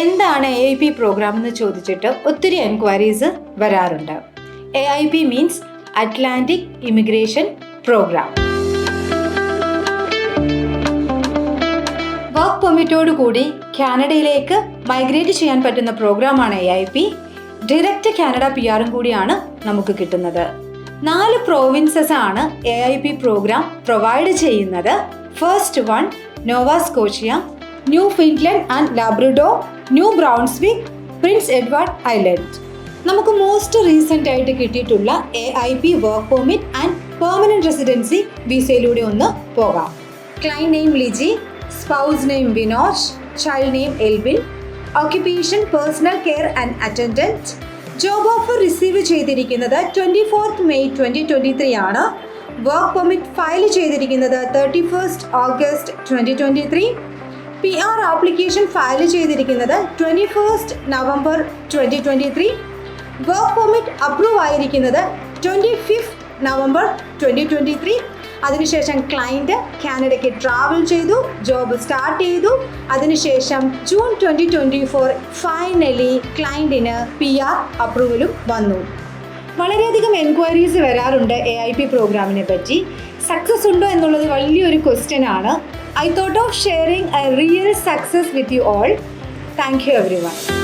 എന്താണ് A I P programme എന്ന് ചോദിച്ചിട്ട് ഒത്തിരി എൻക്വയറീസ് വരാറുണ്ട്. A I P means Atlantic immigration program work പെർമിറ്റോട് കൂടി കാനഡയിലേക്ക് മൈഗ്രേറ്റ് ചെയ്യാൻ പറ്റുന്ന പ്രോഗ്രാമാണ് A I P direct Canada P ആറും കൂടിയാണ് നമുക്ക് കിട്ടുന്നത്. നാല് പ്രോവിൻസസ് ആണ് A I P program provide ചെയ്യുന്നത്. First one Nova Scotia Newfoundland and Labrador New Brunswick Prince Edward Island. നമുക്ക് മോസ്റ്റ് റീസെന്റ് ആയിട്ട് കിട്ടിയിട്ടുള്ള A I P work permit and permanent residency വിസയിലൂടെ ഒന്ന് പോകാം. Client name Liji spouse name Vinosh child name Elbin occupation personal care and attendant job offer receive ചെയ്തിരിക്കുന്നത് twenty fourth May twenty twenty three ആണ്. Work permit file ചെയ്തിരിക്കുന്നത് thirty first August twenty twenty three P R application file ചെയ്തിരിക്കുന്നത് twenty first November twenty twenty three work permit approve ആയിരിക്കുന്നത് twenty fifth November twenty twenty three അതിനുശേഷം client കാനഡയ്ക്ക് travel ചെയ്തു job start ചെയ്തു. അതിനുശേഷം June twenty twenty four finally ക്ലയന്റിന് P R അപ്രൂവലും വന്നു. വളരെയധികം enquiries വരാറുണ്ട് എ ഐ പി പ്രോഗ്രാമിനെ പറ്റി. സക്സസ് ഉണ്ടോ എന്നുള്ളത് വലിയൊരു ക്വസ്റ്റ്യൻ ആണ്. I thought of sharing a real success with you all. Thank you, everyone.